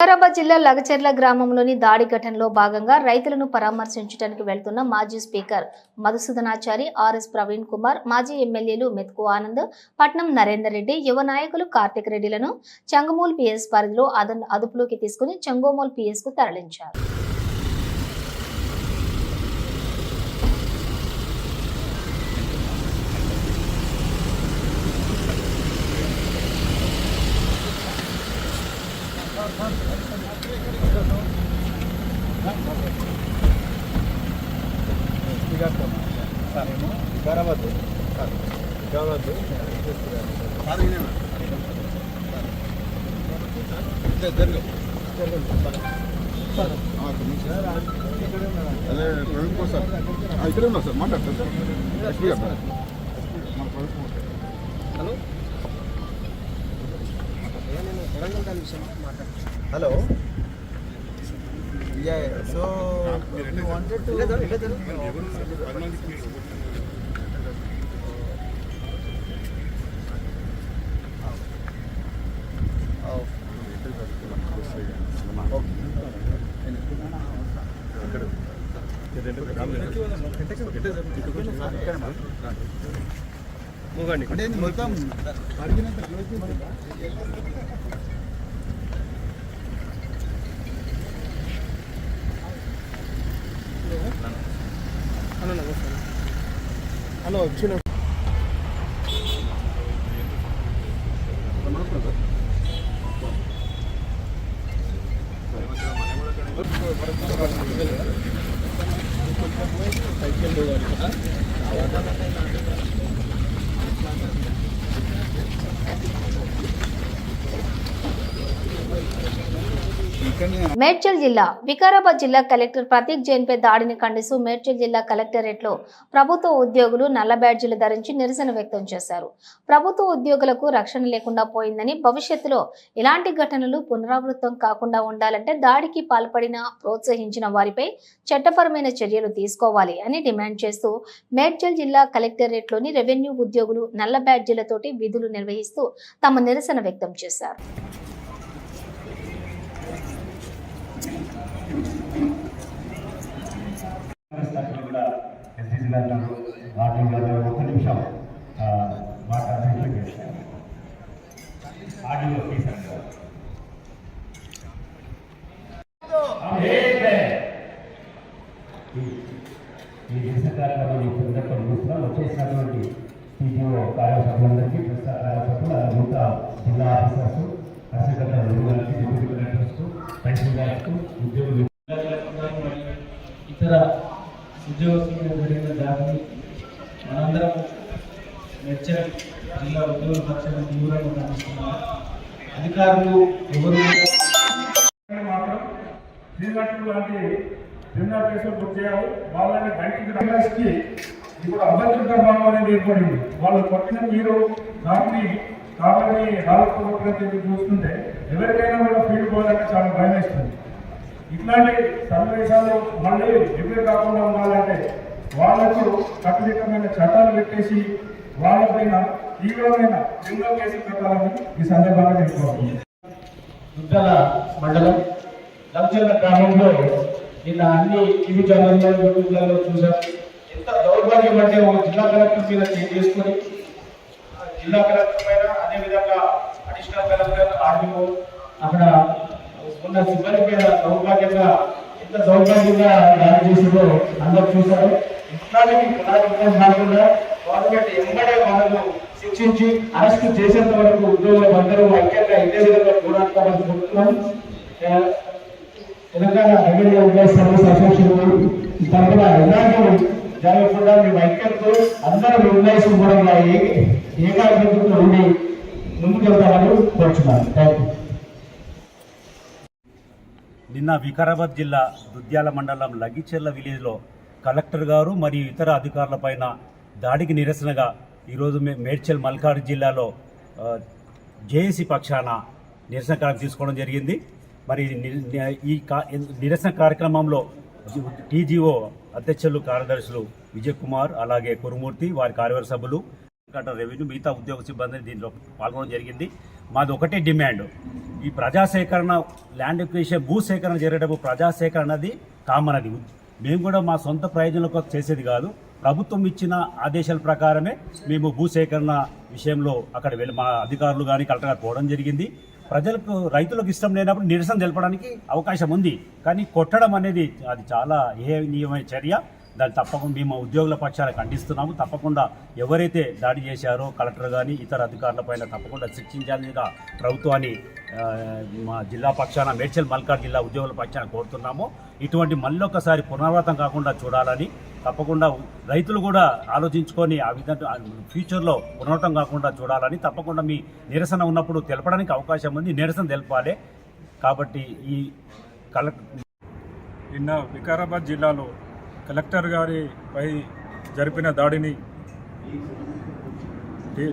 వికారాబాద్ జిల్లా లగచెర్ల గ్రామంలోని దాడి ఘటనలో భాగంగా రైతులను పరామర్శించడానికి వెళ్తున్న మాజీ స్పీకర్ మధుసూదనాచారి ఆర్ఎస్ ప్రవీణ్ కుమార్ మాజీ ఎమ్మెల్యేలు మెతుకు ఆనంద్ పట్నం నరేందర్ రెడ్డి యువ నాయకులు కార్తిక్ రెడ్డిలను చంగమూల్ పిఎస్ పరిధిలో అదన్ అదుపులోకి తీసుకుని చంగోమూల్ పిఎస్కు తరలించారు. వికారాబాద్ వికారాబాద్ అదే ప్రవీణ్ కుమార్ సార్ ఇక్కడే ఉన్నా సార్ మాట్లాడతారు సార్ ఎస్పీ గారు మన Praveen Kumar sir. Hello? So wanted to అంటే మొత్తం అడిగినంత క్లోజ్ చేసిందా? హలో వచ్చిన మేడ్చల్ జిల్లా వికారాబాద్ జిల్లా కలెక్టర్ ప్రతీక్ జైన్ పై దాడిని ఖండిస్తూ మేడ్చల్ జిల్లా కలెక్టరేట్లో ప్రభుత్వ ఉద్యోగులు నల్ల బ్యాడ్జీలు ధరించి నిరసన వ్యక్తం చేశారు. ప్రభుత్వ ఉద్యోగులకు రక్షణ లేకుండా పోయిందని భవిష్యత్తులో ఇలాంటి ఘటనలు పునరావృతం కాకుండా ఉండాలంటే దాడికి పాల్పడిన ప్రోత్సహించిన వారిపై చట్టపరమైన చర్యలు తీసుకోవాలి అని డిమాండ్ చేస్తూ మేడ్చల్ జిల్లా కలెక్టరేట్లోని రెవెన్యూ ఉద్యోగులు నల్ల బ్యాడ్జీలతోటి విధులు నిర్వహిస్తూ తమ నిరసన వ్యక్తం చేశారు. కూడా గారు గారు ఒక్క నిమిషం ఆ, మాట్లాడాలి ఆడియో తీసాను ఈ దేశ కార్యక్రమం ఈ సందర్భం చూస్తున్నాం వచ్చేసినటువంటి కార్యసభ్యులందరికీ ప్రస్తుత కార్యసభ్యులు మిగతా జిల్లా ఆఫీసర్స్ డిప్యూటీ కలెక్టర్స్ పెన్షన్ ఉద్యోగులు మరియు ఇతర ఉద్యోగస్తులకు జరిగిన దాడిని మనందరం మెచ్చని జిల్లా ఉద్యోగ పక్షాన్ని తీవ్రంగా ఖండిస్తున్నాం అధికారులు ఎవరు మాత్రం శ్రీలంక లాంటి క్రిమినల్ కేసులు బుక్ చేయాలి వాళ్ళని బయటికి క్రిమినల్స్కి ఇప్పుడు అభద్రత భావం అనేది ఏర్పడింది వాళ్ళు కొట్టిన మీరు దాన్ని కాబట్టి రాకపోతే చూస్తుంటే ఎవరికైనా కూడా ఫీల్డ్ పోవాలంటే చాలా భయం వేస్తుంది ఇట్లాంటి సన్నివేశాలు మళ్ళీ ఇవే కాకుండా ఉండాలంటే వాళ్ళకు కట్టుదిట్టమైన చట్టాలు పెట్టేసి వాళ్ళపైన తీవ్రమైన క్రిమినల్ కేసులు పెట్టాలని ఈ సందర్భంగా తెలుసుకోవాలి దుద్దల మండలం లంచర్ల గ్రామంలో నిన్న అన్ని టీవీ ఛానల్లో యూట్యూబ్లలో చూసాం ఎంత దౌర్భాగ్యం అంటే ఒక జిల్లా కలెక్టర్ మీద చేసుకొని జిల్లా కలెక్టర్ పైన అదేవిధంగా అడిషనల్ కలెక్టర్ ఆర్డీఓ అక్కడ ఉన్న సిబ్బంది మీద దౌర్భాగ్యంగా ఎంత దౌర్భాగ్యంగా దాడి చేసిందో అందరూ చూశారు. ఇట్లాంటి పునరావృతం కాకుండా గవర్నమెంట్ ఎంబడే వాళ్ళను శిక్షించి అరెస్ట్ చేసేంత వరకు ఉద్యోగులు అందరూ ఐక్యంగా ఇదే విధంగా పోరాడతామని చెప్తున్నాం. Telangana revenue employees service association తరఫున ఎలాంటి జరగకుండా మేము ఐక్యంతో అందరం ఎంప్లాయీస్ కూడా ఏకాగ్రతతో ఉండి ముందుకెళ్తామని కోరుచున్నాను. థ్యాంక్ యూ నిన్న వికారాబాద్ జిల్లా దుద్యాల మండలం లగిచెర్ల విలేజ్లో కలెక్టర్ గారు మరియు ఇతర అధికారులపైన దాడికి నిరసనగా ఈరోజు మే మేడ్చల్ మల్కాడు జిల్లాలో జేఏసీ పక్షాన నిరసన కార్యక్రమం తీసుకోవడం జరిగింది. మరి ఈ నిరసన కార్యక్రమంలో టీజీఓ అధ్యక్షులు కార్యదర్శులు విజయ్ కుమార్ అలాగే కురుమూర్తి వారి కార్యవర్గ సభ్యులు కట్ట రెవెన్యూ మిగతా ఉద్యోగ సిబ్బంది దీంట్లో పాల్గొనడం జరిగింది. మాది ఒకటే డిమాండ్. ఈ ప్రజా సేకరణ ల్యాండ్ ఎక్విజిషన్ భూ సేకరణ జరిగేటప్పుడు ప్రజా సేకరణ అది కామన్ అది మేము కూడా మా సొంత ప్రయోజనాల కోసం చేసేది కాదు. ప్రభుత్వం ఇచ్చిన ఆదేశాల ప్రకారమే మేము భూ సేకరణ విషయంలో అక్కడ వెళ్ళి మా అధికారులు కానీ కలెక్టర్ గారు పోవడం జరిగింది. ప్రజలకు రైతులకు ఇష్టం లేనప్పుడు నిరసన తెలపడానికి అవకాశం ఉంది. కానీ కొట్టడం అనేది అది చాలా ఏహనీయమైన చర్య. దాన్ని తప్పకుండా మేము ఉద్యోగుల పక్షాన ఖండిస్తున్నాము. తప్పకుండా ఎవరైతే దాడి చేశారో కలెక్టర్ కానీ ఇతర అధికారుల పైన తప్పకుండా శిక్షించాలిగా ప్రభుత్వాన్ని మా జిల్లా పక్షాన మేడ్చల్ మల్కాడ్ జిల్లా ఉద్యోగుల పక్షాన కోరుతున్నాము. ఇటువంటి మళ్ళొకసారి పునరావృతం కాకుండా చూడాలని తప్పకుండా రైతులు కూడా ఆలోచించుకొని ఆ విధంగా ఫ్యూచర్లో పునరావృతం కాకుండా చూడాలని తప్పకుండా మీ నిరసన ఉన్నప్పుడు తెలపడానికి అవకాశం ఉంది. నిరసన తెలపాలి. కాబట్టి ఈ కలెక్టర్ నిన్న వికారాబాద్ జిల్లాలో కలెక్టర్ గారిపై జరిపిన దాడిని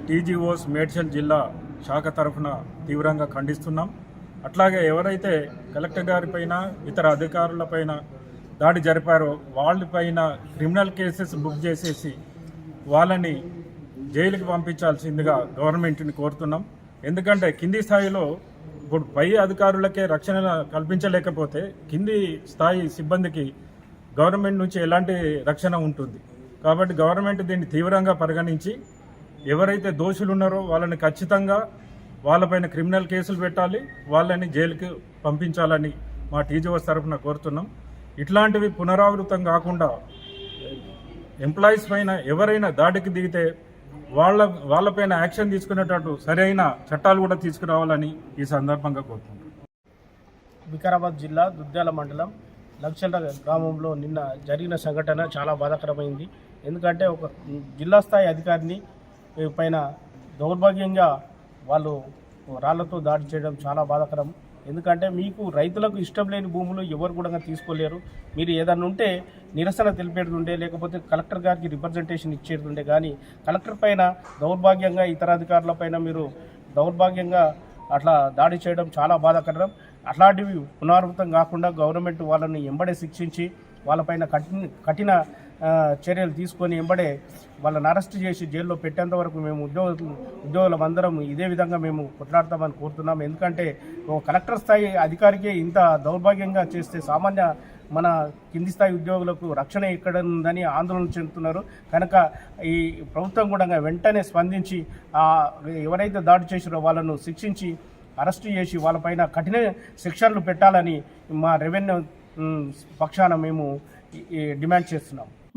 టీజీఓస్ మేడ్చల్ జిల్లా శాఖ తరఫున తీవ్రంగా ఖండిస్తున్నాం. అట్లాగే ఎవరైతే కలెక్టర్ గారిపైన ఇతర అధికారులపైన దాడి జరిపారో వాళ్ళపైన క్రిమినల్ కేసెస్ బుక్ చేసేసి వాళ్ళని జైలుకి పంపించాల్సిందిగా గవర్నమెంట్ని కోరుతున్నాం. ఎందుకంటే కింది స్థాయిలో ఇప్పుడు పై అధికారులకే రక్షణ కల్పించలేకపోతే కింది స్థాయి సిబ్బందికి గవర్నమెంట్ నుంచి ఎలాంటి రక్షణ ఉంటుంది. కాబట్టి గవర్నమెంట్ దీన్ని తీవ్రంగా పరిగణించి ఎవరైతే దోషులు ఉన్నారో వాళ్ళని ఖచ్చితంగా వాళ్ళపైన క్రిమినల్ కేసులు పెట్టాలి వాళ్ళని జైలుకి పంపించాలని మా టీజీఓస్ తరఫున కోరుతున్నాం. ఇట్లాంటివి పునరావృతం కాకుండా ఎంప్లాయీస్ పైన ఎవరైనా దాడికి దిగితే వాళ్ళ వాళ్ళపైన యాక్షన్ తీసుకునేటట్టు సరైన చట్టాలు కూడా తీసుకురావాలని ఈ సందర్భంగా కోరుకుంటున్నాం. వికారాబాద్ జిల్లా దుద్యాల మండలం లక్షల గ్రామంలో నిన్న జరిగిన సంఘటన చాలా బాధాకరమైంది. ఎందుకంటే ఒక జిల్లా స్థాయి అధికారిని పైన దౌర్భాగ్యంగా వాళ్ళు రాళ్ళతో దాడి చేయడం చాలా బాధాకరం. ఎందుకంటే మీకు రైతులకు ఇష్టం లేని భూములు ఎవరు కూడా తీసుకోలేరు. మీరు ఏదన్నా ఉంటే నిరసన తెలిపేది ఉండే లేకపోతే కలెక్టర్ గారికి రిప్రజెంటేషన్ ఇచ్చేది ఉండే కానీ కలెక్టర్ పైన దౌర్భాగ్యంగా ఇతర అధికారుల పైన మీరు దౌర్భాగ్యంగా అట్లా దాడి చేయడం చాలా బాధాకరం. అట్లాంటివి పునరావృతం కాకుండా గవర్నమెంట్ వాళ్ళని ఎంబడే శిక్షించి వాళ్ళపైన కఠిన కఠిన చర్యలు తీసుకొని ఎంబడే వాళ్ళని అరెస్ట్ చేసి జైల్లో పెట్టేంత వరకు మేము ఉద్యోగులు ఉద్యోగులం అందరం ఇదే విధంగా మేము కొట్లాడతామని కోరుతున్నాం. ఎందుకంటే ఓ కలెక్టర్ స్థాయి అధికారికే ఇంత దౌర్భాగ్యంగా చేస్తే సామాన్య మన కింది స్థాయి ఉద్యోగులకు రక్షణ ఎక్కడ ఉందని ఆందోళన చెందుతున్నారు. కనుక ఈ ప్రభుత్వం కూడా వెంటనే స్పందించి ఎవరైతే దాడి చేసిరో వాళ్ళను శిక్షించి అరెస్టు చేసి వాళ్ళపైన కఠిన శిక్షలు పెట్టాలని మా రెవెన్యూ పక్షాన మేము డిమాండ్ చేస్తున్నాం.